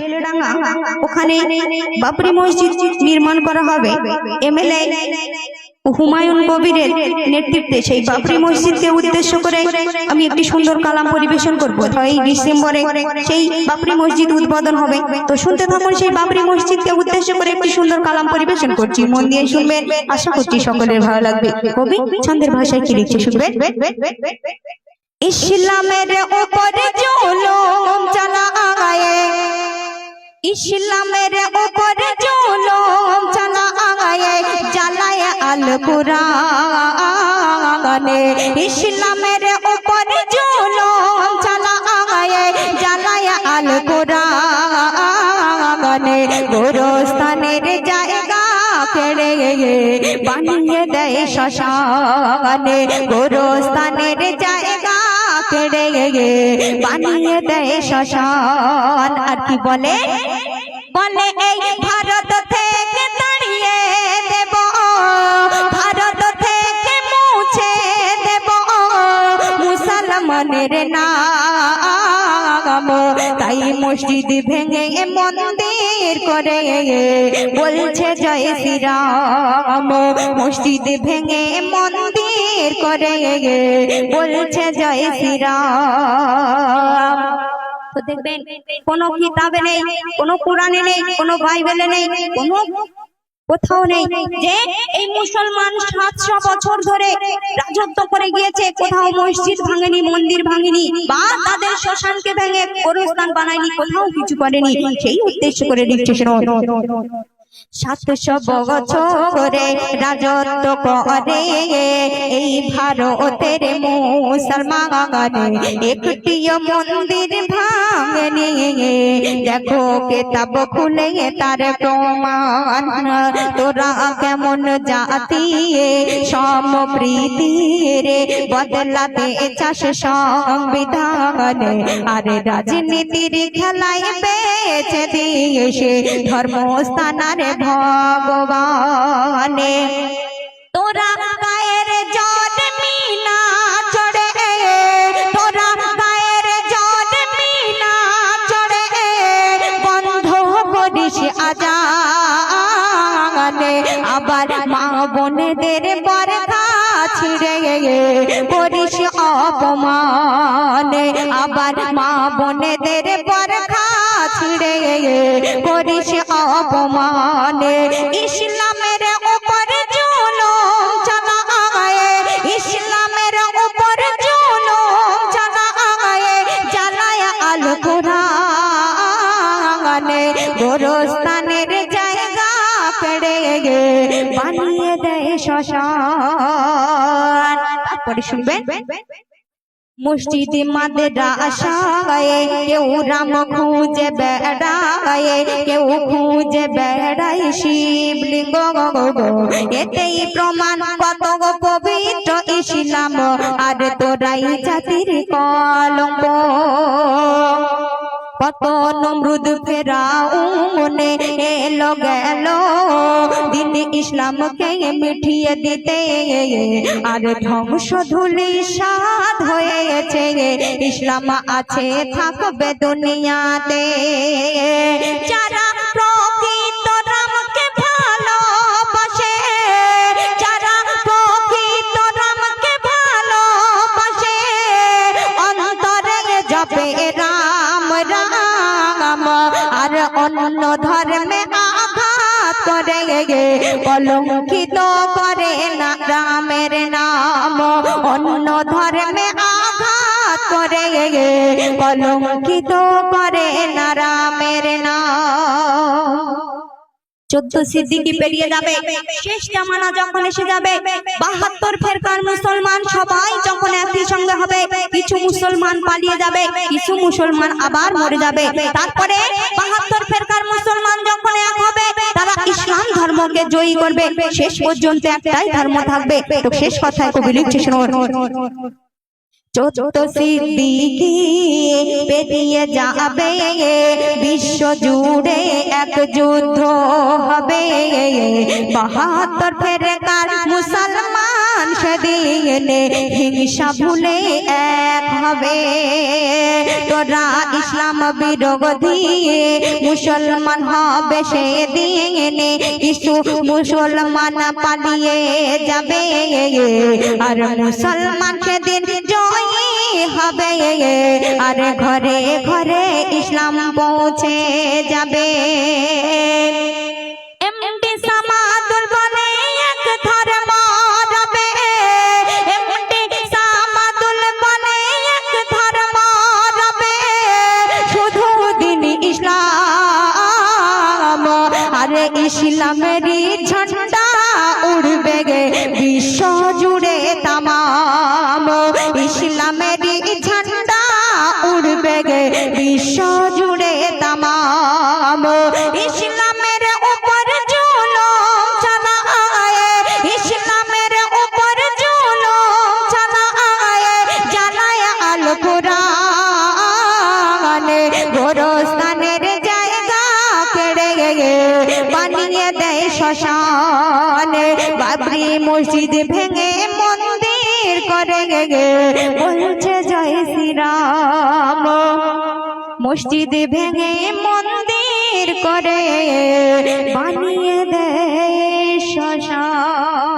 বেলেডাঙ্গা, ওখানে বাবরি মসজিদ নির্মাণ করা হবে। এমএলএ হুমায়ুন কবিরের নেতৃত্বে সেই বাবরি মসজিদকে উদ্দেশ্য করে আমি একটি সুন্দর কালাম পরিবেশন করব। এই ডিসেম্বরে সেই বাবরি মসজিদ উদ্বোধন হবে। তো শুনতে থাকুন সেই বাবরি মসজিদকে উদ্দেশ্য করে একটি সুন্দর কালাম পরিবেশন করছি। মন দিয়ে শুনবেন, আশা করছি সকলের ভালো লাগবে। কবি, ছন্দের ভাষায় কি লিখছে শুনবেন? ইসলামের উপরে জুলুম চালায়ে। ইসলামের উপরে জুলুম চালায়ে, জ্বালায় আল কুরআনে ইসলামের উপরে জুলুম চালায়ে, জ্বালায় আল কুরআনে গোরস্থানের জায়গা কেড়ে বানিয়ে দেয় শ্মশানে। গোরস্থানের জায়গা কেড়ে বানিয়ে দেয় শ্মশান। আর কি বলে? মুসলমানের নাম। তাই মসজিদ ভেঙে মন্দির করে। বলছে জয় শ্রীরাম। মসজিদ ভেঙে মন্দির করে। বলছে জয় শ্রীরাম। দেখবেন, কোনো কিতাবে নেই, কোনো কোরআনে নেই, কোনো বাইবেলে নেই, কোনো কোথাও নেই। যে এই মুসলমান সাতশো বছর ধরে রাজত্ব করে গিয়েছে, কোথাও মসজিদ ভাঙেনি, মন্দির ভাঙেনি, বা তাদের শ্মশানকে ভেঙে গোরস্থান বানায়নি, কোথাও কিছু করেনি, সেই উদ্দেশ্য করে শুনুন সাতশো বছরে রাজত্ব করে এই ভারতের মুসলমান। একটিও মন্দির ভাঙেনি। দেখো কেতাব খুলে তার প্রমাণ। তোরা কেমন জাতি সমপ্রীতি রে বদলাতে চাষ সংবিধান। আরে রাজনীতির খেলায় বেছে দিয়েছে ধর্মস্থানার ভগবানে। তোরা মা বোনেদের ছিড়ে করিস অপমানে। আবার মা বোনেদের বরখা ছিড়ে করিস অপমানে। ইসলামের উপর জুলুম চালায়ে, ইসলামের উপর জুলুম চালায়ে জ্বালায় আল কোরআনে বানিয়ে দেয় শ্মশান। তারপরে শুনবেন, মসজিদ মাদ্রাসায় কেউ রাম খুঁজে বেড়ায়, কেউ খুঁজে বেড়ায় শিবলিঙ্গ এতেই প্রমাণ কত পবিত্র ইসলাম। আর তোরাই জাতির কলঙ্ক। কত নমরুদ ফেরাউনে এলো গেল। দিন ইসলামকে মিঠিয়ে দিতে। আর ধ্বংস ধুলি সাদ হয়েছে। ইসলাম আছে, থাকবে দুনিয়াতে। যারা ধর্মে আঘাত করে কলঙ্কিত করে না রামের নাম। অন্য ধর্মে আঘাত করে কলঙ্কিত করে না রামের নাম। চোদ্দ সিদ্দিকি পেরিয়ে যাবে, শেষ জামানা যখন এসে যাবে, বাহাত্তর ফেরকার মুসলমান সবাই যখন একই সঙ্গে হবে কিছু মুসলমান পালিয়ে যাবে, কিছু মুসলমান আবার মরে যাবে। তারপরে বাহাত্তর ফেরকার মুসলমান যখন এক হবে, তারা ইসলাম ধর্মকে জয়ী করবে। শেষ পর্যন্ত একটাই ধর্ম থাকবে। তো শেষ কথায় কবি লিখছে চোদ্দ সিদ্দিকি পেরিয়ে যাবে, বিশ্ব জুড়ে এক যুদ্ধ হবে। বাহাত্তর ফেরকার মুসলমান দিনে হিংসা ভুলে এক হবে। তোরা ইসলাম বিরোধী, মুসলমান হবে সে দিনে কিছু মুসলমান পালিয়ে যাবে। আর মুসলমান সেদিন জয়ী হবে। আর ঘরে ঘরে ইসলাম পৌঁছে যাবে। গোরস্থানের জায়গা কেড়ে বানিয়ে দেয় শ্মশান। বাবরি মসজিদ ভেঙে মন্দির করে বলছে জয় শ্রীরাম। মসজিদ ভেঙে মন্দির করে বানিয়ে দেয় শ্মশান।